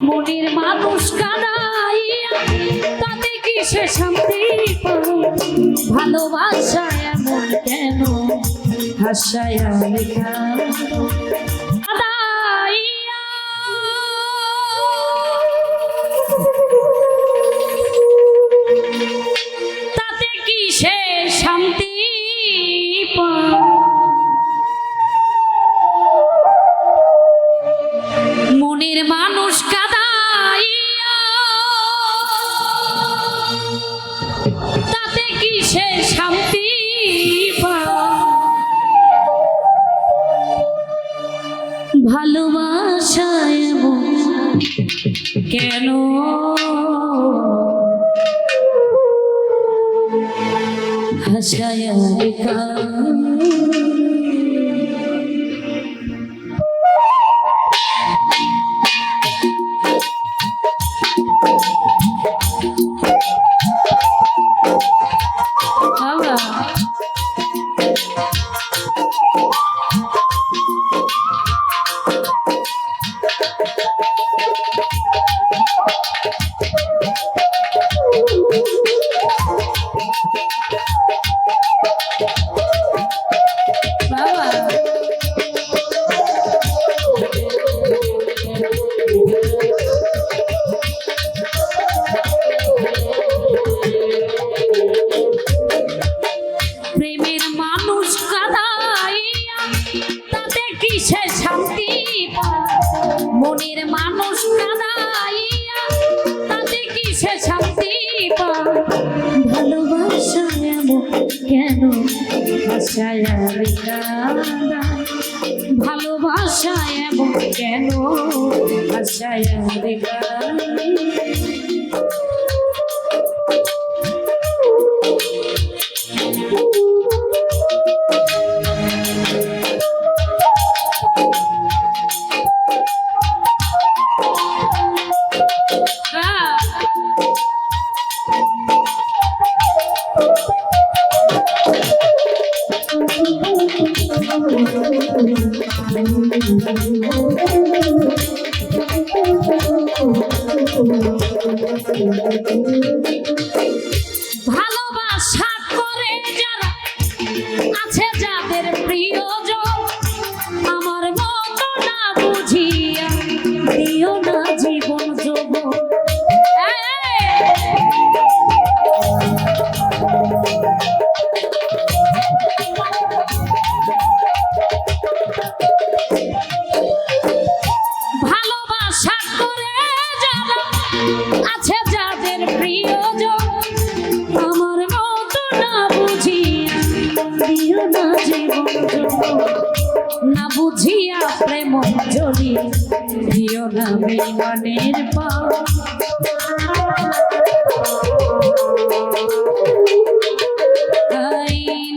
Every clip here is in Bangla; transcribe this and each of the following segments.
মনের মানুষ কাদাইয়া তাতে কি সে শান্তি ভালোবাসায় এমন কেন? হাসায় লেখা। কেন হাসায় ভাষায় কাদায় ভালোবাসা এমন কেন? ভাষায় কাদায় ভালোবাসা বুঝিয়া প্রেম জলি, দিও না বিমানের পা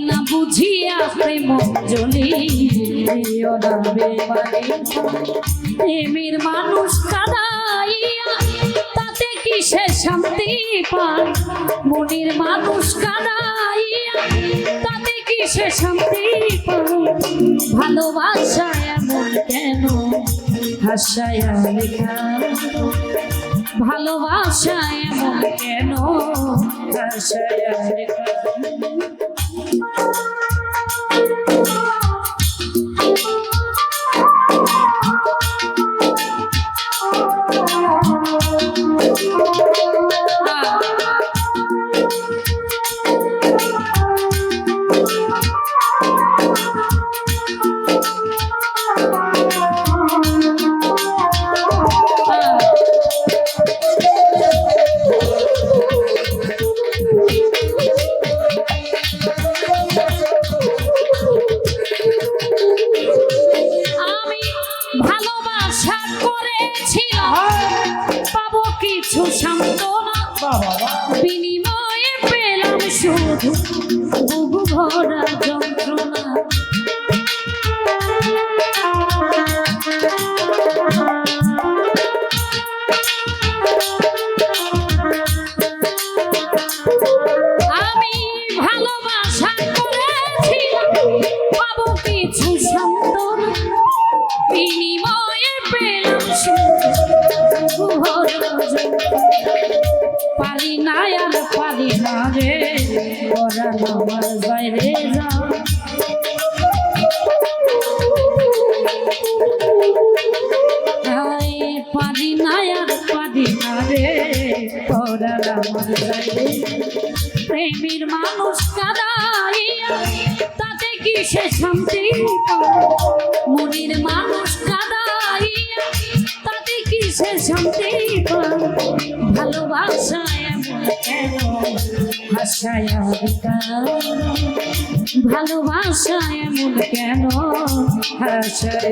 না বুঝিয়া প্রেম জলি না মানুষ কাদাইয়া, তাতে কিসে শান্তি পায় মনের মানুষ কাদাইয়া, তাতে কিসে শান্তি পায় ভালোবাসা এমন কেন হাসায়া লেখা ভালোবাসা কেন? হাসায়া লেখা শুধু ভরা যন্ত্রণা আমার বাইরে যা পারি না আর পারি না রে পরাণ আমার বাইরে প্রেমের মানুষ কাদাইয়া, তাতে কি সে শান্তি পায়? হাসায় ভালোবাসা এমন কেন? হাসায়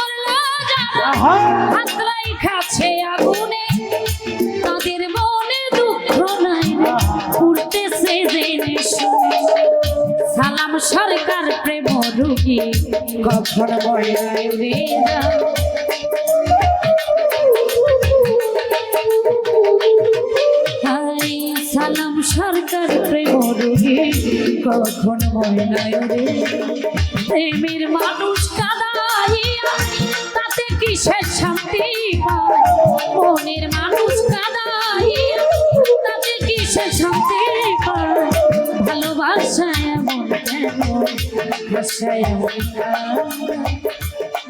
খাচ্ছে আগুনে, তাদের মনে দুঃখ নাই উঠতেছে সালাম সরকার প্রেম রুগী, কখন হাই সালাম সরকার প্রেম রুগী, কখন ময়নায় রে প্রেমের মানুষ মনের মানুষ কাদাইয়া তাতে কিসের শান্তি ভালোবাসায় এমন?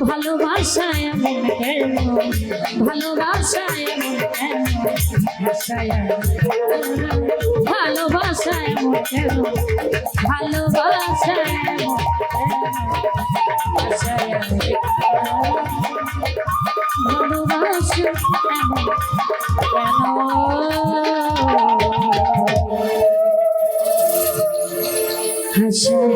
ভালোবাসায় এমন কেন? ভালোবাসায় এমন কেন? ভালোবাসায় এমন কেন?